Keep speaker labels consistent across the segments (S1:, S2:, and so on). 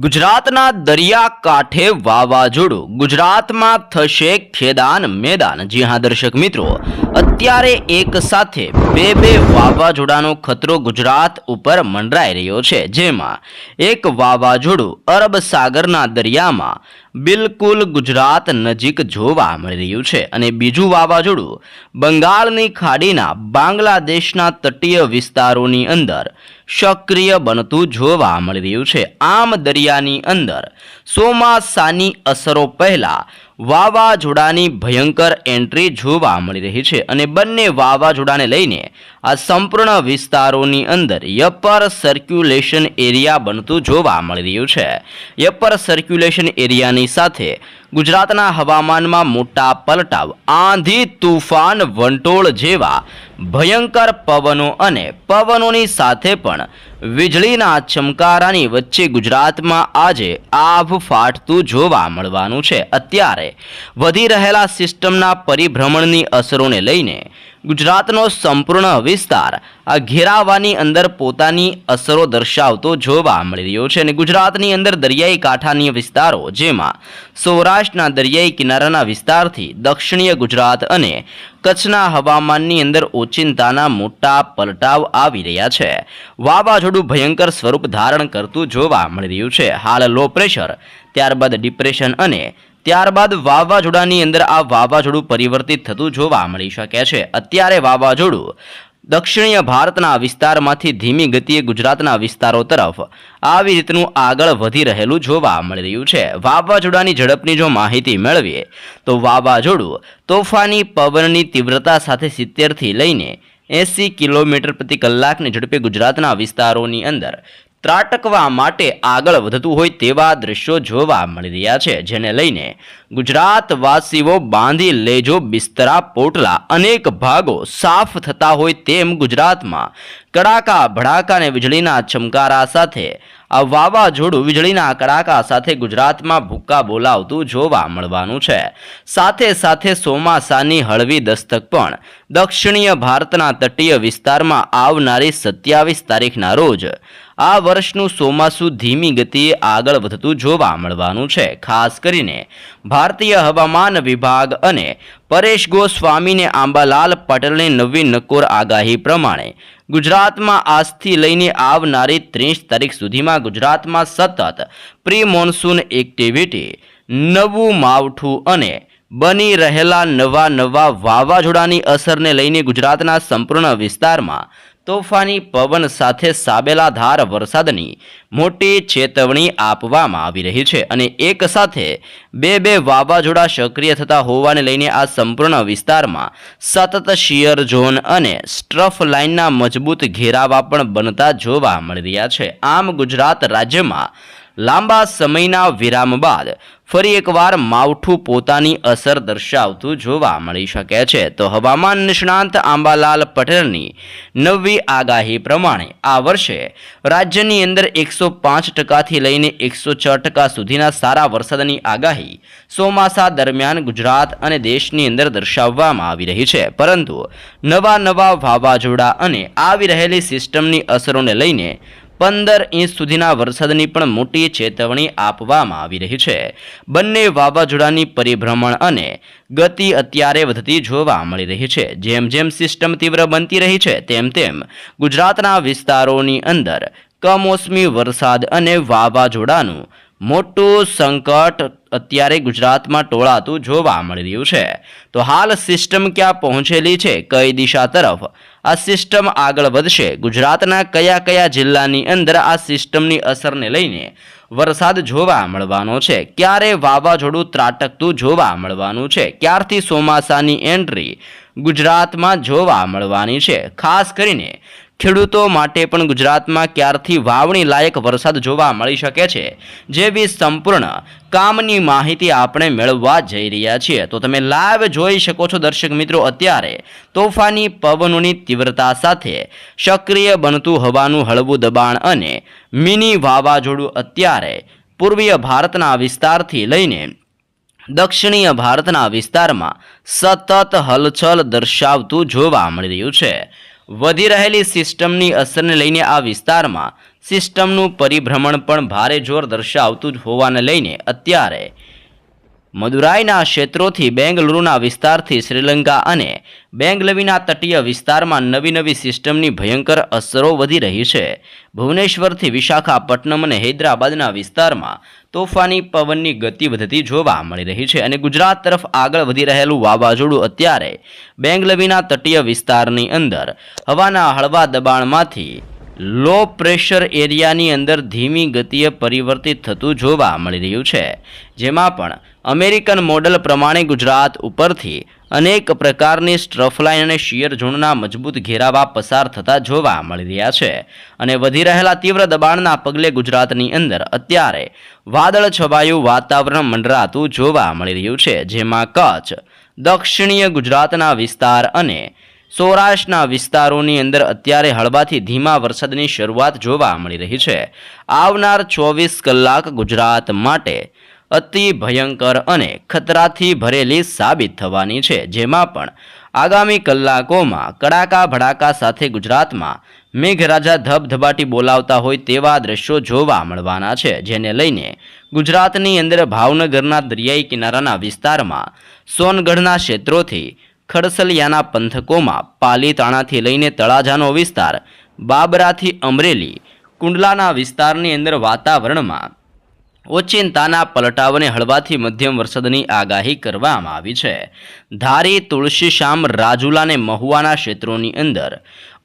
S1: ગુજરાતના દરિયા કાંઠે વાવાઝોડું ગુજરાતમાં થશે ખેદાન મેદાન. જી હા, દર્શક મિત્રો, અત્યારે એક સાથે બે બે વાવાઝોડાનો ખતરો ગુજરાત ઉપર મંડરાઈ રહ્યો છે. જેમાં એક વાવાઝોડું અરબ સાગરના દરિયામાં બિલકુલ ગુજરાત નજીક જોવા મળી રહ્યું છે. અને બીજું વાવાઝોડું, બંગાળની ખાડીના બાંગ્લાદેશના તટીય વિસ્તારોની અંદર સક્રિય બનતું જોવા મળી રહ્યું છે. આમ દરિયાની અંદર ચોમાસાની અસરો પહેલા વાવાઝોડાની ભયંકર એન્ટ્રી જોવા મળી રહી છે અને બંને વાવાઝોડાને લઈને આ સંપૂર્ણ વિસ્તારોની અંદર યપર સર્ક્યુલેશન એરિયા બનતું જોવા મળી રહ્યું છે. યપર સર્ક્યુલેશન એરિયાની સાથે ગુજરાતના હવામાનમાં મોટા પલટાવ, આંધી, તુફાન, વંટોળ જેવા ભયંકર પવનો અને પવનોની સાથે પણ વીજળીના ચમકારાની વચ્ચે ગુજરાતમાં આજે આભ ફાટતું જોવા મળવાનું છે. અત્યારે વધી રહેલા સિસ્ટમના પરિભ્રમણની અસરોને લઈને ગુજરાતનો સંપૂર્ણ વિસ્તાર આ ઘેરાવાની અંદર પોતાની અસરો દર્શાવતો જોવા મળી રહ્યો છે અને ગુજરાતની અંદર દરિયાઈ કાંઠાની વિસ્તારો, જેમાં સૌરાષ્ટ્રના દરિયાઈ કિનારાના વિસ્તારથી દક્ષિણીય ગુજરાત અને કચ્છના હવામાનની અંદર ઓચિંતાના મોટા પલટાવ આવી રહ્યા છે. વાવાઝોડું ભયંકર સ્વરૂપ ધારણ કરતું જોવા મળી રહ્યું છે. હાલ લો પ્રેશર ત્યારબાદ ડિપ્રેશન અને ત્યારબાદ વાવાઝોડાની અંદર આ વાવાઝોડું પરિવર્તિત થતું જોવા મળી શકે છે. અત્યારે વાવાઝોડું દક્ષિણીય ભારતના વિસ્તારમાંથી ધીમી ગતિએ ગુજરાતના વિસ્તારો તરફ આવી રીતનું આગળ વધી રહેલું જોવા મળી રહ્યું છે. વાવાઝોડાની ઝડપની જો માહિતી મેળવીએ, તો વાવાઝોડું તોફાની પવનની તીવ્રતા સાથે સિત્તેરથી લઈને એંસી કિલોમીટર પ્રતિ કલાકની ઝડપે ગુજરાતના વિસ્તારોની અંદર ત્રાટકવા માટે આગળ વધતું હોય તેવા દ્રશ્યો જોવા મળી રહ્યા છે, જેને લઈને ગુજરાતવાસીઓ બાંધી લેજો બિસ્તરા પોટલા. અનેક ભાગો સાફ થતા હોય તેમ ગુજરાતમાં કડાકા, ભડાકા અને વીજળીના ચમકારા સાથે, આ વાવાઝોડું વીજળીના કડાકા સાથે ગુજરાતમાં ભૂક્કા બોલાવતું જોવા મળવાનું છે. સાથે સાથે ચોમાસાની હળવી દસ્તક પણ દક્ષિણીય ભારતના તટીય વિસ્તારમાં આવનારી સત્યાવીસ તારીખના રોજ આ વર્ષનું ચોમાસું ધીમી ગતિએ આગળ વધતું જોવા મળવાનું છે. ખાસ કરીને ભારતીય હવામાન વિભાગ અને પરેશ ગોસ્વામીને આંબાલાલ પટેલની નવી નકોર આગાહી પ્રમાણે ગુજરાતમાં આજથી લઈને આવનારી ત્રીસ તારીખ સુધીમાં ગુજરાતમાં સતત પ્રી મોન્સૂન એક્ટિવિટી, નવું માવઠું અને બની રહેલા નવા નવા વાવાઝોડાની અસરને લઈને ગુજરાતના સંપૂર્ણ વિસ્તારમાં તોફાની પવન સાથે સાબેલાધાર વરસાદની મોટી ચેતવણી આપવામાં આવી રહી છે અને એક સાથે બે બે વાવાઝોડા સક્રિય થતા હોવાને લઈને આ સંપૂર્ણ વિસ્તારમાં સતત શિયર ઝોન અને સ્ટ્રફ લાઇનના મજબૂત ઘેરાવા પણ બનતા જોવા મળી રહ્યા છે. આમ ગુજરાત રાજ્યમાં લાંબા સમયના વિરામ બાદ ફરી એકવાર માવઠું પોતાની અસર દર્શાવતું જોવા મળી શકે છે. તો હવામાન નિષ્ણાંત આંબાલાલ પટેલની નવી આગાહી પ્રમાણે આ વર્ષે રાજ્યની અંદર એકસો પાંચ ટકાથી લઈને એકસો છ ટકા સુધીના સારા વરસાદની આગાહી ચોમાસા દરમિયાન ગુજરાત અને દેશની અંદર દર્શાવવામાં આવી રહી છે. પરંતુ નવા નવા વાવાઝોડા અને આવી રહેલી સિસ્ટમની અસરોને લઈને પંદર ઇંચ સુધીના વરસાદની પણ મોટી ચેતવણી આપવામાં આવી રહી છે. બંને વાવાઝોડાની પરિભ્રમણ અને ગતિ અત્યારે વધતી જોવા મળી રહી છે. જેમ જેમ સિસ્ટમ તીવ્ર બનતી રહી છે, તેમ તેમ ગુજરાતના વિસ્તારોની અંદર કમોસમી વરસાદ અને વાવાઝોડાનું મોટું સંકટ અત્યારે ગુજરાતમાં ટોળાતું જોવા મળી રહ્યું છે. તો હાલ સિસ્ટમ ક્યાં પહોંચેલી છે, કઈ દિશા તરફ આ સિસ્ટમ આગળ વધશે. ગુજરાતના કયા કયા જિલ્લાની અંદર આ સિસ્ટમની અસરને લઈને વરસાદ જોવા મળવાનો છે? ક્યારે વાવાઝોડું ત્રાટકતું જોવા મળવાનું છે? ક્યારથી ચોમાસાની એન્ટ્રી ગુજરાતમાં જોવા મળવાની છે? ખાસ કરીને ખેડૂતો માટે પણ ગુજરાતમાં ક્યારથી વાવણી લાયક વરસાદ જોવા મળી શકે છે જેવી સંપૂર્ણ કામની માહિતી આપણે મેળવવા જઈ રહ્યા છીએ. તો તમે લાઈવ જોઈ શકો છો દર્શક મિત્રો અત્યારે તોફાની પવનોની તીવ્રતા સાથે સક્રિય બનતું હવાનું હળવું દબાણ અને મિની વાવાઝોડું અત્યારે પૂર્વીય ભારતના વિસ્તારથી લઈને દક્ષિણીય ભારતના વિસ્તારમાં સતત હલચલ દર્શાવતું જોવા મળી રહ્યું છે. વધી રહેલી સિસ્ટમની અસરને લઈને આ વિસ્તારમાં સિસ્ટમનું પરિભ્રમણ પણ ભારે જોર દર્શાવતું જ હોવાને લઈને અત્યારે મદુરાઈના ક્ષેત્રોથી બેંગલુરુના વિસ્તારથી શ્રીલંકા અને બેંગલવીના તટીય વિસ્તારમાં નવી નવી સિસ્ટમની ભયંકર અસરો વધી રહી છે. ભુવનેશ્વરથી વિશાખાપટ્ટનમ અને હૈદરાબાદના વિસ્તારમાં તોફાની પવનની ગતિ વધતી જોવા મળી રહી છે અને ગુજરાત તરફ આગળ વધી રહેલું વાવાઝોડું અત્યારે બેંગલવીના તટીય વિસ્તારની અંદર હવાના હળવા દબાણમાંથી લો પ્રેશર એરિયાની અંદર ધીમી ગતિએ પરિવર્તિત થતું જોવા મળી રહ્યું છે. જેમાં પણ અમેરિકન મોડલ પ્રમાણે ગુજરાત ઉપરથી અનેક પ્રકારની સ્ટ્રફલાઇન અને શિયર ઝોનના મજબૂત ઘેરાવા પસાર થતા જોવા મળી રહ્યા છે અને વધી રહેલા તીવ્ર દબાણના પગલે ગુજરાતની અંદર અત્યારે વાદળ છવાયું વાતાવરણ મંડરાતું જોવા મળી રહ્યું છે. જેમાં કચ્છ, દક્ષિણીય ગુજરાતના વિસ્તાર અને સૌરાષ્ટ્રના વિસ્તારોની અંદર અત્યારે હળવાથી ધીમા વરસાદની શરૂઆત જોવા મળી રહી છે. આવનાર ચોવીસ કલાક ગુજરાત માટે અતિ ભયંકર અને ખતરાથી ભરેલી સાબિત થવાની છે, જેમાં પણ આગામી કલાકોમાં કડાકા ભડાકા સાથે ગુજરાતમાં મેઘરાજા ધબધબાટી બોલાવતા હોય તેવા દ્રશ્યો જોવા મળવાના છે, જેને લઈને ગુજરાતની અંદર ભાવનગરના દરિયાઈ કિનારાના વિસ્તારમાં સોનગઢના ક્ષેત્રોથી ખડસલિયાના પંથકોમાં પાલીતાણાથી લઈને તળાજાનો વિસ્તાર, બાબરાથી અમરેલી, કુંડલાના વિસ્તારની અંદર વાતાવરણમાં ઓચિંતાના પલટાવને હળવાથી મધ્યમ વરસાદની આગાહી કરવામાં આવી છે. ધારી તુલસીશ્યામ રાજુલા અને મહુવાના ક્ષેત્રોની અંદર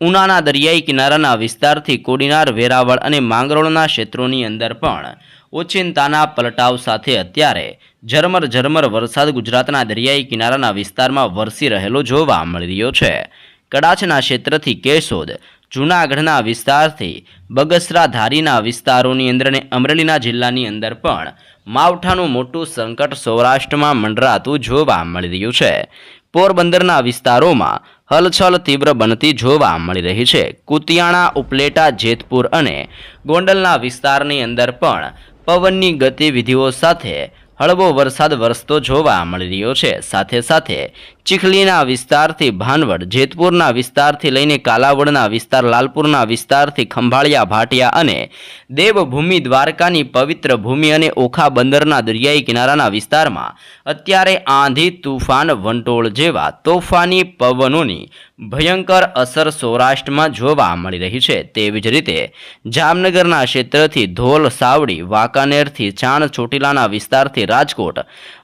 S1: ઉનાના દરિયાઈ કિનારાના વિસ્તારથી કોડીનાર, વેરાવળ અને માંગરોળના ક્ષેત્રોની અંદર પણ ઓચિંતાના પલટાવ સાથે અત્યારે ઝરમર ઝરમર વરસાદ ગુજરાતના દરિયાઈ કિનારાના વિસ્તારમાં વરસી રહેલો જોવા મળી રહ્યો છે. કડાચના ક્ષેત્રથી કેશોદ, જૂનાગઢના વિસ્તારથી બગસરા ધારીના વિસ્તારોની અંદર અને અમરેલીના જિલ્લાની અંદર પણ માવઠાનું મોટું સંકટ સૌરાષ્ટ્રમાં મંડરાતું જોવા મળી રહ્યું છે. પોરબંદરના વિસ્તારોમાં હલચલ તીવ્ર બનતી જોવા મળી રહી છે. કુતિયાણા, ઉપલેટા, જેતપુર અને ગોંડલના વિસ્તારની અંદર પણ પવનની ગતિવિધિઓ સાથે હળવો વરસાદ વરસતો જોવા મળી રહ્યો છે. સાથે સાથે ચીખલીના વિસ્તારથી ભાનવડ, જેતપુરના વિસ્તારથી લઈને કાલાવડના વિસ્તાર, લાલપુરના વિસ્તારથી ખંભાળિયા, ભાટિયા અને દેવભૂમિ દ્વારકાની પવિત્ર ભૂમિ અને ઓખા બંદરના દરિયાઈ કિનારાના વિસ્તારમાં અત્યારે આંધી, તુફાન, વંટોળ જેવા તોફાની પવનોની ભયંકર અસર સૌરાષ્ટ્રમાં જોવા મળી રહી છે. તેવી જ રીતે જામનગરના ક્ષેત્રથી ધોલ, સાવડી, વાંકાનેરથી ચાણ ચોટીલાના વિસ્તારથી રાજકોટ,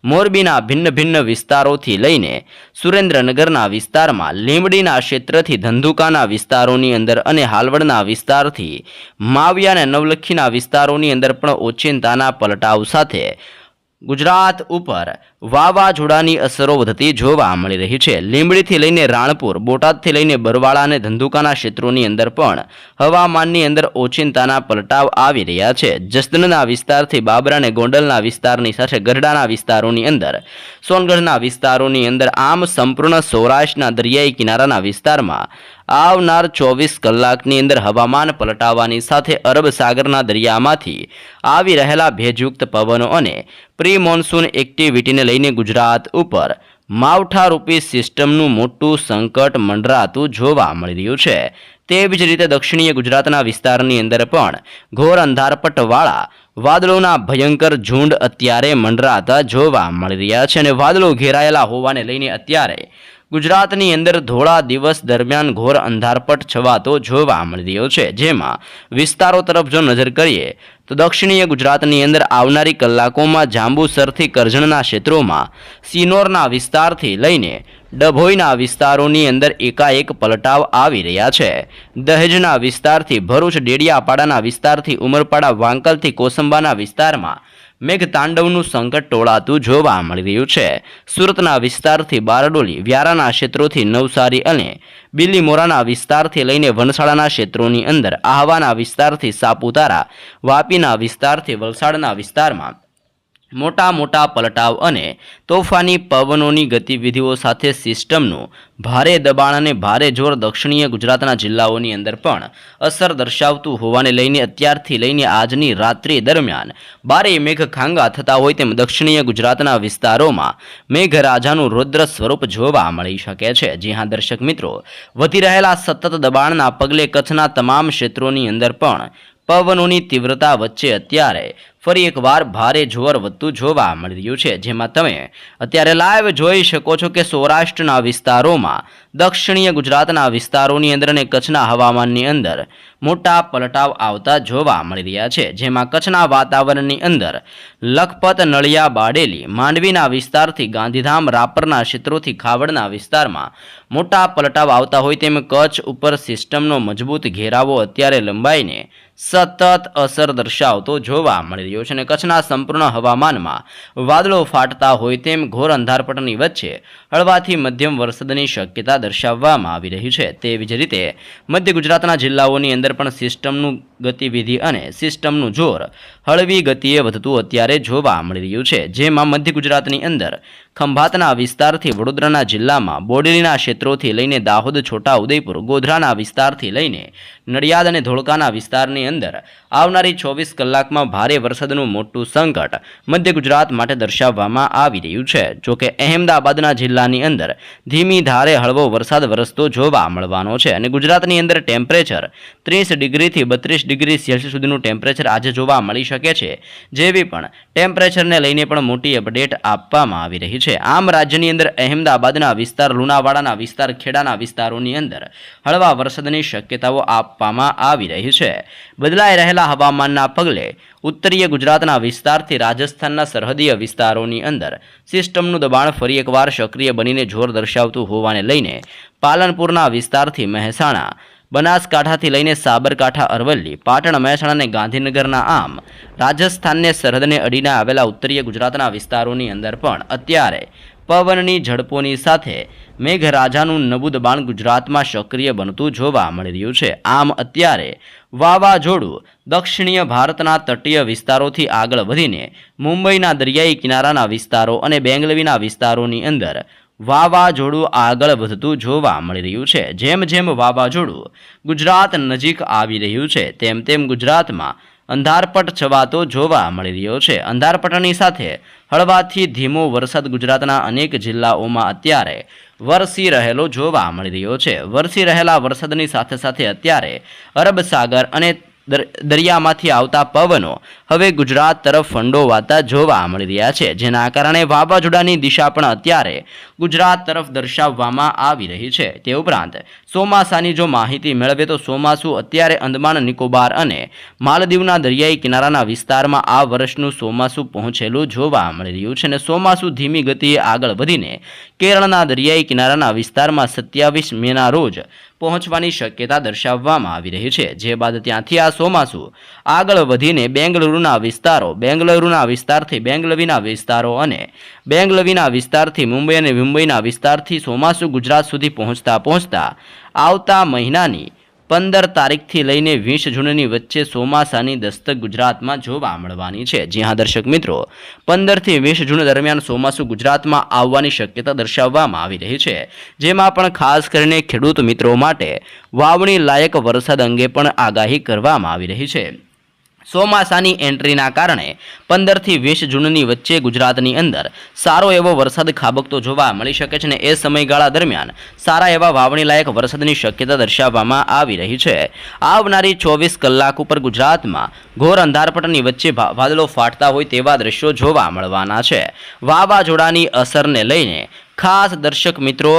S1: મોરબીના ભિન્ન ભિન્ન વિસ્તારોથી લઈને સુરેન્દ્રનગરના વિસ્તારમાં લીંબડીના ક્ષેત્રથી ધંધુકાના વિસ્તારોની અંદર અને હાલવડના વિસ્તારથી માવિયા અને નવલખીના વિસ્તારોની અંદર પણ ઓચિંતાના પલટાવ સાથે ગુજરાત ઉપર વાવાઝોડાની અસરો વધતી જોવા મળી રહી છે. લીંબડીથી લઈને રાણપુર, બોટાદથી લઈને બરવાળા અને ધંધુકાના ક્ષેત્રોની અંદર પણ હવામાનની અંદર ઓચિંતાના પલટાવ આવી રહ્યા છે. જસદણના વિસ્તારથી બાબરા અને ગોંડલના વિસ્તારની સાથે ગઢડાના વિસ્તારોની અંદર, સોનગઢના વિસ્તારોની અંદર આમ સંપૂર્ણ સૌરાષ્ટ્રના દરિયાઈ કિનારાના વિસ્તારમાં આવનાર ચોવીસ કલાકની અંદર હવામાન પલટાવાની સાથે અરબ સાગરના દરિયામાંથી આવી રહેલા ભેજયુક્ત પવનો અને પ્રી મોન્સૂન એક્ટિવિટીને લઈને ગુજરાત ઉપર માવઠારૂપી સિસ્ટમનું મોટું સંકટ મંડરાતું જોવા મળી રહ્યું છે. તેવી જ રીતે દક્ષિણીય ગુજરાતના વિસ્તારની અંદર પણ ઘોર અંધારપટવાળા વાદળોના ભયંકર ઝુંડ અત્યારે મંડરાતા જોવા મળી રહ્યા છે અને વાદળો ઘેરાયેલા હોવાને લઈને અત્યારે ગુજરાતની અંદર ધોળા દિવસ દરમિયાન ઘોર અંધારપટ છવાતો જોવા મળી રહ્યો છે. જેમાં વિસ્તારો તરફ જો નજર કરીએ, તો દક્ષિણીય ગુજરાતની અંદર આવનારી કલાકોમાં જાંબુસરથી કરજણના ક્ષેત્રોમાં સિનોરના વિસ્તારથી લઈને ડભોઈના વિસ્તારોની અંદર એકાએક પલટાવ આવી રહ્યા છે. દહેજના વિસ્તારથી ભરૂચ ડેડિયાપાડાના વિસ્તારથી ઉમરપાડા વાંકલથી કોસંબાના વિસ્તારમાં મેઘતાંડવનું સંકટ ટોળાતું જોવા મળી રહ્યું છે. સુરતના વિસ્તારથી બારડોલી, વ્યારાના ક્ષેત્રોથી નવસારી અને બિલીમોરાના વિસ્તારથી લઈને વનસાડાના ક્ષેત્રોની અંદર આહવાના વિસ્તારથી સાપુતારા, વાપીના વિસ્તારથી વલસાડના વિસ્તારમાં મોટા મોટા પલટાવ અને તોફાની પવનોની ગતિવિધિઓ સાથે સિસ્ટમનું ભારે દબાણ અને ભારે જોર દક્ષિણીય ગુજરાતના જિલ્લાઓની અંદર પણ અસર દર્શાવતું હોવાને લઈને અત્યારથી લઈને આજની રાત્રિ દરમિયાન બારે મેઘખાંગા થતા હોય તેમ દક્ષિણીય ગુજરાતના વિસ્તારોમાં મેઘરાજાનું રૌદ્ર સ્વરૂપ જોવા મળી શકે છે. જી હા, દર્શક મિત્રો, વધી રહેલા સતત દબાણના પગલે કચ્છના તમામ ક્ષેત્રોની અંદર પણ પવનોની તીવ્રતા વચ્ચે અત્યારે ફરી એકવાર ભારે જોર વધતું જોવા મળી રહ્યું છે, જેમાં તમે અત્યારે લાઈવ જોઈ શકો છો કે સૌરાષ્ટ્રના વિસ્તારોમાં, દક્ષિણીય ગુજરાતના વિસ્તારોની અંદર અને કચ્છના હવામાનની અંદર મોટા પલટાવ આવતા જોવા મળી રહ્યા છે, જેમાં કચ્છના વાતાવરણની અંદર લખપત, નળિયા, બાડેલી, માંડવીના વિસ્તારથી ગાંધીધામ, રાપરના ક્ષેત્રોથી ખાવડના વિસ્તારમાં મોટા પલટાવ આવતા હોય તેમ કચ્છ ઉપર સિસ્ટમનો મજબૂત ઘેરાવો અત્યારે લંબાઈને સતત અસર દર્શાવતો જોવા મળી રહ્યો છે અને કચ્છના સંપૂર્ણ હવામાનમાં વાદળો ફાટતા હોય તેમ ઘોર અંધારપટની વચ્ચે હળવાથી મધ્યમ વરસાદની શક્યતા દર્શાવવામાં આવી રહી છે. તેવી જ રીતે મધ્ય ગુજરાતના જિલ્લાઓની અંદર પણ સિસ્ટમનું ગતિવિધિ અને સિસ્ટમનું જોર હળવી ગતિએ વધતું અત્યારે જોવા મળી રહ્યું છે. જેમાં મધ્ય ગુજરાતની અંદર ખંભાતના વિસ્તારથી વડોદરાના જિલ્લામાં બોડેલીના ક્ષેત્રોથી લઈને દાહોદ, છોટા ઉદયપુર, ગોધરાના વિસ્તારથી લઈને નડિયાદ અને ધોળકાના વિસ્તારની અંદર આવનારી ચોવીસ કલાકમાં ભારે વરસાદનું મોટું સંકટ મધ્ય ગુજરાત માટે દર્શાવવામાં આવી રહ્યું છે. જોકે અહેમદાબાદના જિલ્લાની અંદર ધીમી ધારે હળવો વરસાદ વરસતો જોવા મળવાનો છે અને ગુજરાતની અંદર ટેમ્પરેચર ત્રીસ ડિગ્રીથી બત્રીસ ડિગ્રી સેલ્સિયસ સુધીનું ટેમ્પરેચર આજે જોવા મળી શકે છે. જેવી પણ ટેમ્પરેચરને લઈને પણ મોટી અપડેટ આપવામાં આવી રહી છે. આમ રાજ્યની અંદર અહેમદાબાદના વિસ્તાર, લુણાવાડાના વિસ્તાર, ખેડાના વિસ્તારોની અંદર હળવા વરસાદની શક્યતાઓ આપવામાં આવી રહી છે. બદલાઈ રહેલા હવામાનના પગલે ઉત્તરીય ગુજરાતના વિસ્તારથી રાજસ્થાનના સરહદીય વિસ્તારોની અંદર સિસ્ટમનું દબાણ ફરી એકવાર સક્રિય બનીને જોર દર્શાવતું હોવાને લઈને પાલનપુરના વિસ્તારથી મહેસાણા, બનાસકાંઠાથી લઈને સાબરકાંઠા, અરવલ્લી, પાટણ, મહેસાણા અને ગાંધીનગરના આમ રાજસ્થાનને સરહદને અડીને આવેલા ઉત્તરીય ગુજરાતના વિસ્તારોની અંદર પણ અત્યારે પવનની ઝડપોની સાથે મેઘરાજાનું નવું દબાણ ગુજરાતમાં સક્રિય બનતું જોવા મળી રહ્યું છે. આમ અત્યારે વાવાઝોડું દક્ષિણીય ભારતના તટીય વિસ્તારોથી આગળ વધીને મુંબઈના દરિયાઈ કિનારાના વિસ્તારો અને બેંગલવીના વિસ્તારોની અંદર વાવાઝોડું આગળ વધતું જોવા મળી રહ્યું છે. જેમ જેમ વાવાઝોડું ગુજરાત નજીક આવી રહ્યું છે, તેમ તેમ ગુજરાતમાં અંધારપટ છવાતો જોવા મળી રહ્યો છે. અંધારપટની સાથે હળવાથી ધીમો વરસાદ ગુજરાતના અનેક જિલ્લાઓમાં અત્યારે વરસી રહેલો જોવા મળી રહ્યો છે. વરસી રહેલા વરસાદની સાથે સાથે અત્યારે અરબ સાગર અને દર- દરિયામાંથી આવતા પવનો હવે ગુજરાત તરફ ફંડોવાતા જોવા મળી રહ્યા છે, જેના કારણે વાવાઝોડાની દિશા પણ અત્યારે ગુજરાત તરફ દર્શાવવામાં આવી રહી છે. તે ઉપરાંત, ચોમાસાની જો માહિતી મેળવે તો ચોમાસું અત્યારે અંદમાન, નિકોબાર અને માલદીવના દરિયાઈ કિનારાના વિસ્તારમાં આ વર્ષનું ચોમાસું પહોંચેલું જોવા મળી રહ્યું છે અને ચોમાસું ધીમી ગતિએ આગળ વધીને કેરળના દરિયાઈ કિનારાના વિસ્તારમાં સત્યાવીસ મેના રોજ પહોંચવાની શક્યતા દર્શાવવામાં આવી રહી છે. જે બાદ ત્યાંથી આ ચોમાસું આગળ વધીને બેંગલુરુના વિસ્તારો, બેંગલુરુના વિસ્તારથી બેંગલવીના વિસ્તારો અને બેંગલવીના વિસ્તારથી મુંબઈ અને મુંબઈના વિસ્તારથી ચોમાસું ગુજરાત સુધી પહોંચતા પહોંચતા આવતા મહિનાની પંદર તારીખથી લઈને વીસ જૂનની વચ્ચે ચોમાસાની દસ્તક ગુજરાતમાં જોવા મળવાની છે. જી હા, દર્શક મિત્રો, પંદરથી વીસ જૂન દરમિયાન ચોમાસું ગુજરાતમાં આવવાની શક્યતા દર્શાવવામાં આવી રહી છે. જેમાં પણ ખાસ કરીને ખેડૂત મિત્રો માટે વાવણી લાયક વરસાદ અંગે પણ આગાહી કરવામાં આવી રહી છે. ચોમાસાની એન્ટ્રીના કારણે પંદરથી વીસ જૂનની વચ્ચે ગુજરાતની અંદર સારો એવો વરસાદ ખાબકતો જોવા મળી શકે છે અને એ સમયગાળા દરમિયાન સારા એવા વાવણીલાયક વરસાદની શક્યતા દર્શાવવામાં આવી રહી છે. આવનારી ચોવીસ કલાક ઉપર ગુજરાતમાં ઘોર અંધારપટની વચ્ચે વાદળો ફાટતા હોય તેવા દ્રશ્યો જોવા મળવાના છે. વાવાઝોડાની અસરને લઈને ખાસ દર્શક મિત્રો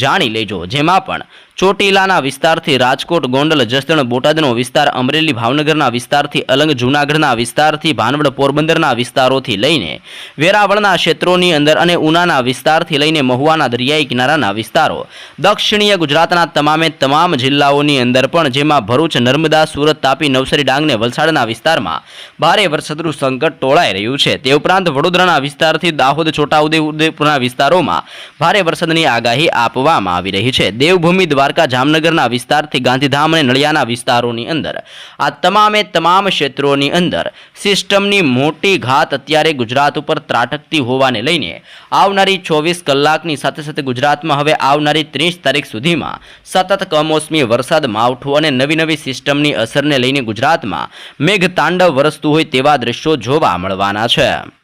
S1: જાણી લેજો. જેમાં પણ ચોટીલાના વિસ્તારથી રાજકોટ, ગોંડલ, જસદણ, બોટાદનો વિસ્તાર, અમરેલી, ભાવનગરના વિસ્તારથી અલંગ, જૂનાગઢના વિસ્તારથી ભાનવડ, પોરબંદરના વિસ્તારોથી લઈને વેરાવળના ક્ષેત્રોની અંદર અને ઉનાના વિસ્તારથી લઈને મહુવાના દરિયાઈ કિનારાના વિસ્તારો, દક્ષિણીય ગુજરાતના તમામે તમામ જિલ્લાઓની અંદર પણ જેમાં ભરૂચ, નર્મદા, સુરત, તાપી, નવસારી, ડાંગને વલસાડના વિસ્તારમાં ભારે વરસાદનું સંકટ ટોળાઈ રહ્યું છે. તે ઉપરાંત વડોદરાના વિસ્તારથી દાહોદ, છોટાઉદેપુરના ઉદેપુરના વિસ્તારોમાં ભારે વરસાદની આગાહી આપવામાં આવી રહી છે. દેવભૂમિ દ્વારકા જામનગરના વિસ્તારથી ગાંધીધામ અને નળિયાના વિસ્તારોની અંદર. આ તમામે તમામ ક્ષેત્રોની અંદર સિસ્ટમની મોટી ઘાત અત્યારે ગુજરાત ઉપર ત્રાટકતી હોવાને લઈને આવનારી ચોવીસ કલાકની સાથે સાથે ગુજરાતમાં હવે આવનારી ત્રીસ તારીખ સુધીમાં સતત કમોસમી વરસાદ, માવઠું અને નવી નવી સિસ્ટમની અસરને લઈને ગુજરાતમાં મેઘતાંડવ વરસતું હોય તેવા દ્રશ્યો જોવા મળવાના છે.